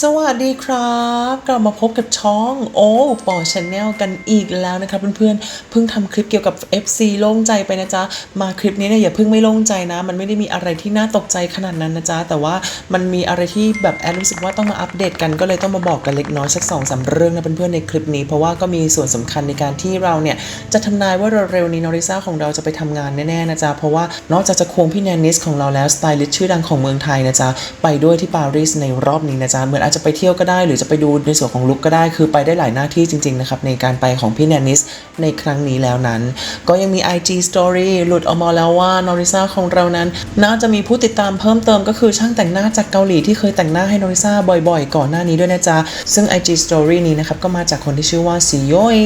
สวัสดีครับ กลับมาพบกับช่องโอ้ปอชแนลกันอีกแล้วนะครับเพื่อนๆเพิ่งทำคลิปเกี่ยวกับ FC โล่งใจไปนะจ๊ะ มาคลิปนี้เนี่ยอย่าเพิ่งไม่โล่งใจนะ มันไม่ได้มีอะไรที่น่าตกใจขนาดนั้นนะจ๊ะ แต่ว่ามันมีอะไรที่แบบแอดรู้สึกว่าต้องมาอัปเดตกันก็เลยต้องมาบอกกันเล็กน้อยสักสองสามเรื่องนะเพื่อนๆในคลิปนี้เพราะว่าก็มีส่วนสำคัญในการที่เราเนี่ยจะทำนายว่าเร็วๆนี้นอริซ่าของเราจะไปทำงานแน่ๆนะจ๊ะเพราะว่านอกจากจะควงพี่แนนนิสของเราแล้วสไตลิสต์ชื่อดังของเมืองไทยนะจ๊ะไปด้วยที่ปารีสในรอบนี้นะจ๊ะเหมือนอาจจะไปเที่ยวก็ได้ หรือจะไปดูในส่วนของลุกก็ได้ คือไปได้หลายหน้าที่จริง ๆ นะครับ ในการไปของพี่แนนนิสในครั้งนี้แล้วนั้น ก็ยังมี IG Story หลุดออกมาแล้วว่านอริซาของเรานั้น น่าจะมีผู้ติดตามเพิ่มเติมก็คือช่างแต่งหน้าจากเกาหลีที่เคยแต่งหน้าให้นอริซาบ่อยๆ ก่อนหน้านี้ด้วยนะจ๊ะ ซึ่ง IG Story นี้นะครับก็มาจากคนที่ชื่อว่าซีโยย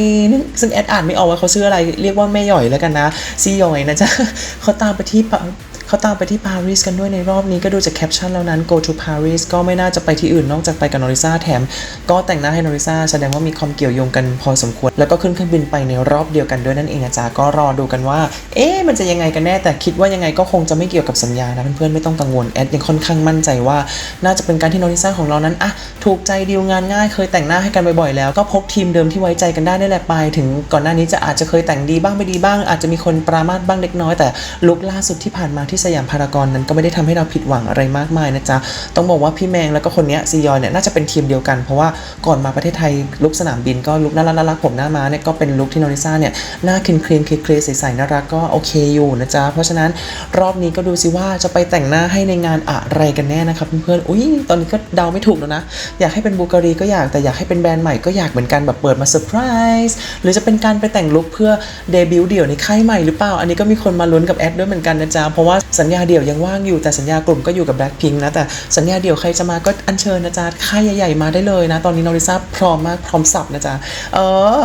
ซึ่งแอดอ่านไม่ออกว่าเขาชื่ออะไรเรียกว่าแม่หย่อยแล้วกันนะซีโยยนะจ๊ะเขาตามไปที่ป เขาตามไปที่ปารีสกันด้วยในรอบนี้ก็ดูจากแคปชั่นแล้วนั้น go to Paris ก็ไม่น่าจะไปที่อื่นนอกจากไปกับนอริซาแถม ก็แต่งหน้าให้นอริซาแสดงว่ามีความเกี่ยวโยงกันพอสมควร แล้วก็ขึ้นเครื่องบินไปในรอบเดียวกันด้วยนั่นเองนะจ๊ะก็รอดูกันว่า เอ๊ะมันจะยังไงกันแน่แต่คิดว่ายังไงก็คงจะไม่เกี่ยวกับสัญญานะเพื่อนๆไม่ต้องกังวลแอดยังค่อนข้างมั่นใจว่า น่าจะเป็นการที่นอริซาของเรานั้นอะถูกใจดีลงานง่ายเคยแต่งหน้าให้กันบ่อยๆแล้วก็พกทีมเดิมที่ไว้ใจกันได้นี่แหละไป ถึงก่อนหน้านี้จะอาจจะเคยแต่งดีบ้างไม่ดีบ้าง อาจจะมีคนปรามาสบ้างเล็กน้อยแต่ลุคล่าสุดที่ผ่านมาที่สยามพารากอนนั้นก็ไม่ได้ทำให้เราผิดหวังอะไรมากมายนะจ๊ะ ต้องบอกว่าพี่แมงแล้วก็คนนี้ซียอยเนี่ยน่าจะเป็นทีมเดียวกัน เพราะว่าก่อนมาประเทศไทยลุคสนามบินก็ลุคน่ารักน่ารักผมหน้าม้าเนี่ยก็เป็นลุคที่นอริซ่าเนี่ยหน้าคลีนคลีนเคลียร์ใสๆน่ารักก็โอเคอยู่นะจ๊ะ เพราะฉะนั้นรอบนี้ก็ดูสิว่าจะไปแต่งหน้าให้ในงานอะไรกันแน่นะครับเพื่อนๆ อุ้ยตอนนี้ก็เดาไม่ถูกแล้วนะ อยากให้เป็นบูการีก็อยากแต่อยากให้เป็นแบรนด์ใหม่ก็อยากเหมือนกันแบบเปิดมาเซอร์ไพรส์หรือจะเป็นการไปแต่งลุคเพื่อเดบิวต์เดี่ยวในค่ายใหม่หรือเปล่า อันนี้ก็มีคนมาลุ้นกับแอดด้วยเหมือนกันนะจ๊ะ เพราะว่าสัญญาเดี่ยวยังว่างอยู่แต่สัญญากลุ่มก็อยู่กับ Blackpink นะแต่สัญญาเดี่ยวใครจะมาก็อัญเชิญนะจ๊ะค่ายใหญ่ๆมาได้เลยนะ ตอนนี้นอริซาพร้อมมากพร้อมสับนะจ๊ะเออ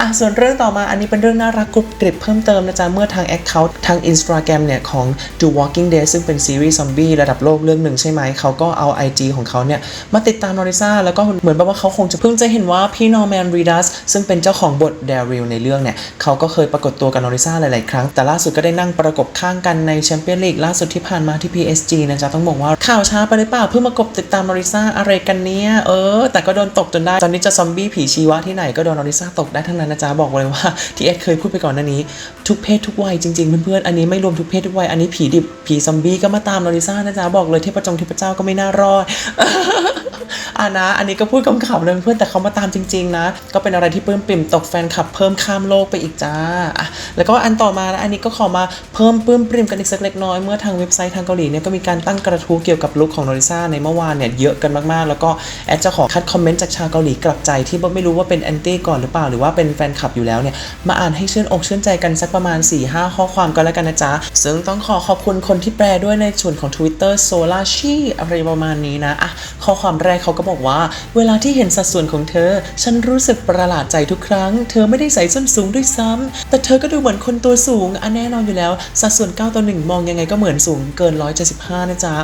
อะส่วนเรื่องต่อมาอันนี้เป็นเรื่องน่ารักกรุบกริบเพิ่มเติมนะจ๊ะเมื่อทาง Account ทาง Instagram เนี่ยของ The Walking Dead ซึ่งเป็นซีรีส์ซอมบี้ระดับโลกเรื่องหนึ่งใช่ไหมเขาก็เอา IG ของเขาเนี่ยมาติดตามนอริซาแล้วก็เหมือนแบบว่าเขาคงจะเพิ่งจะเห็นว่าพี่นอร์แมนรีดัสซึ่งเป็นเจ้าของบทเดริลในเรื่องเนี่ยเขาก็เคยปรากฏตัวกับนอริซาหลายๆครั้งแต่ล่าสุดก็ได้นั่งประกบข้างกันในแชมเปี้ยนลีกล่าสุดที่ผ่านมาที่ PSG นะจ๊ะต้องบอกว่าข่าวช้าไปหรือเปล่าเพิ่งมากบติดตามนอริซาอะไรกันเนี่ย เออ แต่ก็โดนตกจนได้ตอนนี้จะซอมบี้ผีชีวะที่ไหนก็โดนนอริซาตกได้ทั้งนั้นนะจ๊ะบอกเลยว่าที่เอ็ดเคยพูดไปก่อนหน้านี้ ทุกเพศทุกวัยจริงๆเพื่อนๆอันนี้ไม่รวมทุกเพศทุกวัยอันนี้ผีดิบผีซอมบี้ก็มาตามนอริซานะจ๊ะบอกเลยเทพจงเทพเจ้าก็ไม่น่ารอด อานะ อันนี้ก็พูดคำๆเลยเพื่อนแต่เขามาตามจริง ๆ นะ ก็เป็นอะไรที่ปลื้มปิ่มตกแฟนคลับเพิ่มข้ามโลกไปอีกจ้าอะแล้วก็อันต่อมานะอันนี้ก็ขอมาเพิ่มปลื้มปริ่มกันอีกสักเล็กน้อยเมื่อทางเว็บไซต์ทางเกาหลีเนี่ยก็มีการตั้งกระทู้เกี่ยวกับลุคของโนริซ่าในเมื่อวานเนี่ยเยอะกันมากๆ แล้วก็แอดจะขอคัดคอมเมนต์จากชาวเกาหลีกลับใจที่ไม่รู้ว่าเป็นแอนตี้ก่อนหรือเปล่าหรือว่าเป็นแฟนคลับอยู่แล้วเนี่ยมาอ่านให้ชื่นอกชื่นใจกันสักประมาณ 4-5 ข้อความก็แล้วกันนะจ๊ะซึ่งต้องขอขอบคุณคนที่แปลด้วยในส่วนของ Twitter s o l a s h i อะไรประมาณนี้นะอะ ข้อความแรกเขาก็บอกว่า เวลาที่เห็นสัดส่วนของเธอ ฉันรู้สึกประหลาดใจทุกครั้ง เธอไม่ได้ใส่ส้นสูงด้วยซ้ำแต่เธอก็ดูเหมือนคนตัวสูงอันแน่นอนอยู่แล้ว สัดส่วน9ต่อ1มองยังไงก็เหมือนสูงเกิน 175 นะจ๊ะ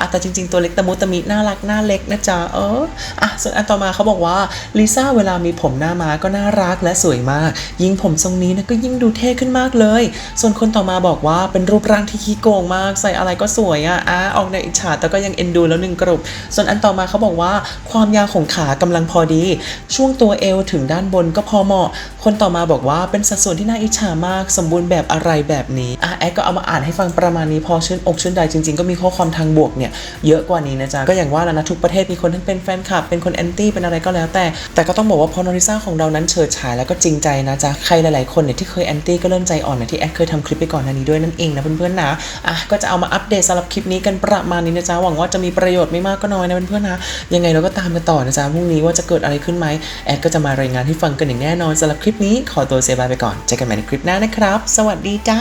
อะแต่จริงๆตัวเล็กตะมุตะมิน่ารักหน้าเล็กนะจ๊ะเอออะส่วนอันต่อมาเขาบอกว่าลิซ่าเวลามีผมหน้าม้าก็น่ารักและสวยมาก ยิ่งผมทรงนี้นะก็ยิ่งดูเท่ขึ้นมากเลย ส่วนคนต่อมาบอกว่าเป็นรูปร่างที่ขี้โกงมาก ใส่อะไรก็สวยอะอะออกในอิจฉาแต่ก็ยังเอ็นดูแล้วหนึ่งกรุบส่วนอันต่อมาเขาบอกว่าความยาวของขากำลังพอดี ช่วงตัวเอวถึงด้านบนก็พอเหมาะ คนต่อมาบอกว่าเป็นสัดส่วนที่น่าอิจฉามาก สมบูรณ์แบบอะไรแบบนี้อะแอดก็เอามาอ่านให้ฟังประมาณนี้พอชื่นอกชื่นใจจริง ๆ ก็มีข้อความทางบวกเนี่ยเยอะกว่านี้นะจ๊ะก็อย่างว่าแล้วนะทุกประเทศมีคนทั้งเป็นแฟนคลับเป็นคนแอนตี้เป็นอะไรก็แล้วแต่ แต่ก็ต้องบอกว่าพอนอริซ่าของเรานั้นเฉิดฉายแล้วก็จริงใจนะจ๊ะใครหลายๆคนเนี่ยที่เคยแอนตี้ก็เริ่มใจอ่อนนะที่แอดเคยทำคลิปไปก่อนหน้านี้ด้วยนั่นเองนะเพื่อนๆนะอะก็จะเอามาอัปเดตสำหรับคลิปนี้กันประมาณนี้นะจ๊ะหวังว่าจะมีประโยชน์ไม่มากก็น้อยนะเพื่อนๆนะยังไงเราก็ตามกันต่อนะจ๊ะพรุ่งนี้ว่าจะเกิดอะไรขึ้นไหมแอดก็จะมารายงานให้ฟังกันอย่างแน่นอนสำหรับคลิปนี้ขอตัวเซบายไปก่อนเจอกันใหม่ในคลิปหน้านะครับ สวัสดีจ้า